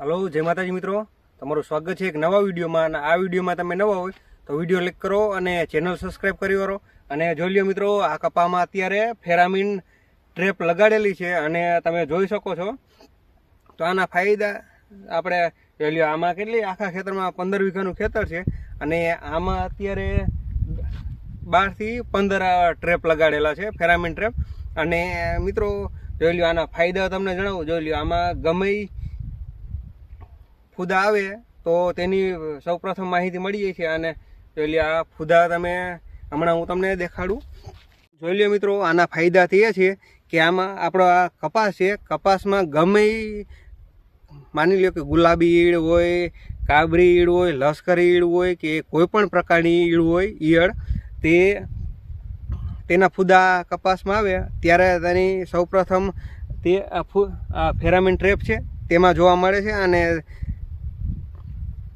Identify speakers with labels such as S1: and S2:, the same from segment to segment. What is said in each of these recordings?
S1: Hello, જય માતાજી મિત્રો. તમારું સ્વાગત છે એક નવા વિડીયોમાં અને આ વિડીયોમાં તમે નવા હોય તો વીડિયો ક્લિક કરો અને ચેનલ સબસ્ક્રાઈબ કરી કરો અને જોઈ લ્યો મિત્રો, આ કપામાં અત્યારે ફેરામીન ટ્રેપ લગાડેલી છે અને તમે જોઈ શકો છો. તો આના ફાયદા આપણે જોઈ લ્યો, આમાં કેટલી આખા ખેતરમાં પંદર વીઘાનું ખેતર છે અને આમાં અત્યારે બારથી પંદર ટ્રેપ લગાડેલા છે, ફેરામીન ટ્રેપ. અને મિત્રો, જોઈ લ્યો, આના ફાયદા તમને જણાવું. જોઈ લ્યો, આમાં ગમે ફુદા આવે, તો તેની સૌપ્રથમ માહિતી મળી જાય છે અને જોઈ લે આ ફુદા તમે હમણાં હું તમને દેખાડું. જોઈ લો મિત્રો, આના ફાયદા એ છે કે આમાં આપણો આ કપાસ છે, કપાસમાં ગમે માની લ્યો કે ગુલાબી ઈળ હોય, કાબરી ઈળ હોય, લશ્કરી ઈળ હોય કે કોઈપણ પ્રકારની ઈળ હોય, ઈયળ, તે તેના ફૂદા કપાસમાં આવે, ત્યારે તેની સૌપ્રથમ તે આ ફેરામિન ટ્રેપ છે, તેમાં જોવા મળે છે અને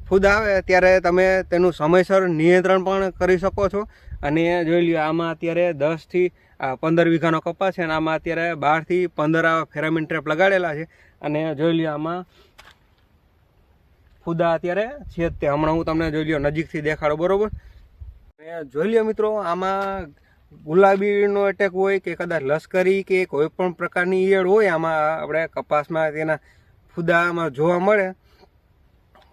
S1: ફૂદ આવે ત્યારે તમે તેનું સમયસર નિયંત્રણ પણ કરી શકો છો. અને જોઈ લ્યો, આમાં અત્યારે દસથી પંદર વીઘાનો કપાસ છે અને આમાં અત્યારે બારથી પંદર ફેરામિન ટ્રેપ લગાડેલા છે. અને જોઈ લ્યો, આમાં ફૂદા અત્યારે છે તે. હમણાં હું તમને જોઈ લ્યો, નજીકથી દેખાડો, બરાબર? અને જોઈ લ્યો મિત્રો, આમાં ગુલાબીનો એટેક હોય કે કદાચ લશ્કરી કે કોઈ પણ પ્રકારની ઈયળ હોય, આમાં આપણે કપાસમાં તેના ફૂદામાં જોવા મળે.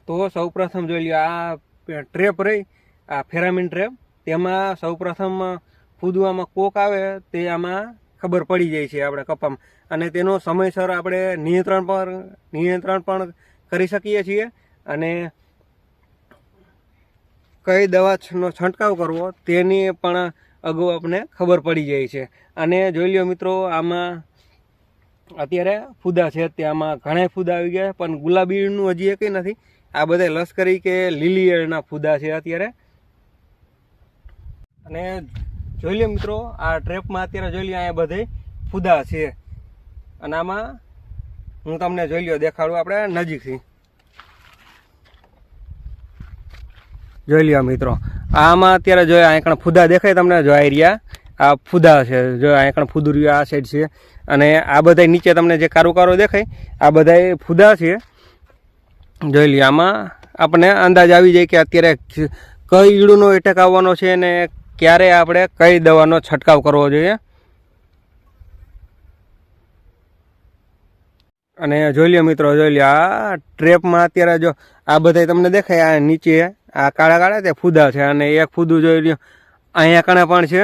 S1: તો સૌપ્રથમ જોઈ લ્યો, આ ટ્રેપ રહી આ ફેરામિન ટ્રેપ તેમાં સૌપ્રથમ ફૂદવામાં કોક આવે તે આમાં ખબર પડી જાય છે આપણે કપામાં. અને તેનો સમયસર આપણે નિયંત્રણ પર, નિયંત્રણ પણ કરી શકીએ છીએ. અને કઈ દવાનો છંટકાવ કરવો તેની પણ અગાઉ આપણને ખબર પડી જાય છે. અને જોઈ લ્યો મિત્રો, આમાં અત્યારે ફૂદા છે, તે આમાં ઘણા ફૂદા આવી ગયા પણ ગુલાબીનું હજી એ કંઈ નથી. આ બધા લશ્કરી કે લીલી એળના ફૂદા છે અત્યારે? અને જોઈ લ્યો મિત્રો, આ ટ્રેપમાં અત્યારે જોઈ લે અહીંયા બધે ફૂદા છે. અને આમાં હું તમને જોઈ લ્યો, દેખાડું આપણે નજીકથી. જોઈ લ્યો મિત્રો, આમાં અત્યારે જો અહીંયા ફૂદા દેખાય તમને, જો આ આ ફૂદા છે, જો અહીંયા ફૂદું રહ્યું આ સાઈડ છે. અને આ બધા નીચે તમને જે કારો કારો દેખાય, આ બધા ફૂદા છે. જોઈ લ્યો, આમાં આપણને અંદાજ આવી જાય કે અત્યારે કઈ ઈડુનો એટેક આવવાનો છે અને ક્યારે આપણે કઈ દવાનો છંટકાવ કરવો જોઈએ. અને જોઈ લ્યો મિત્રો, જોઈ લો આ ટ્રેપમાં અત્યારે જો આ બધા તમને દેખાય, આ નીચે, આ કાળા કાળા તે ફૂદા છે અને એક ફૂદું જોઈ લ્યો, અહીંયા કણે પણ છે.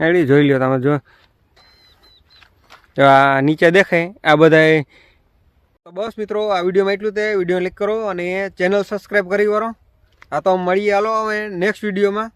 S1: એડી જોઈ લો તમે જો. આ નીચે દેખાય, આ બધા તો બસ મિત્રો, આ વિડીયોમાં એટલું તે વીડિયો ક્લિક કરો અને ચેનલ સબસ્ક્રાઈબ કરી કરો આ તો મળીએ. હાલો, હવે નેક્સ્ટ વિડીયોમાં.